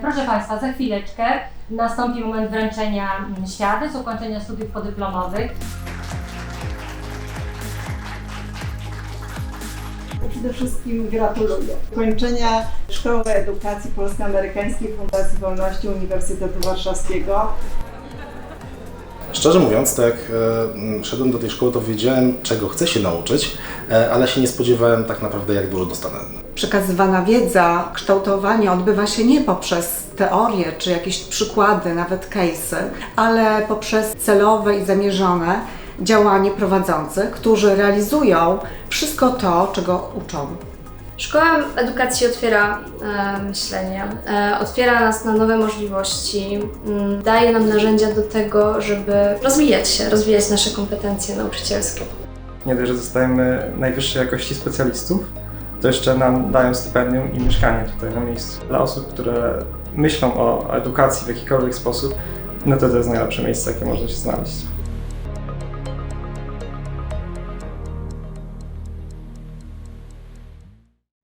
Proszę Państwa, za chwileczkę nastąpi moment wręczenia mm, świadectw ukończenia studiów podyplomowych. Przede wszystkim gratuluję. Kończenia Szkoły Edukacji Polsko-Amerykańskiej Fundacji Wolności Uniwersytetu Warszawskiego. Szczerze mówiąc, tak jak e, szedłem do tej szkoły, to wiedziałem, czego chcę się nauczyć, e, ale się nie spodziewałem tak naprawdę, jak dużo dostanę. przekazywana wiedza, kształtowanie odbywa się nie poprzez teorie czy jakieś przykłady, nawet case'y, ale poprzez celowe i zamierzone działanie prowadzących, którzy realizują wszystko to, czego uczą. Szkoła edukacji otwiera e, myślenie, e, otwiera nas na nowe możliwości, m, daje nam narzędzia do tego, żeby rozwijać się, rozwijać nasze kompetencje nauczycielskie. Nie dość, że dostajemy najwyższej jakości specjalistów, to jeszcze nam dają stypendium i mieszkanie tutaj na miejscu. Dla osób, które myślą o edukacji w jakikolwiek sposób, no to to jest najlepsze miejsce, jakie można się znaleźć.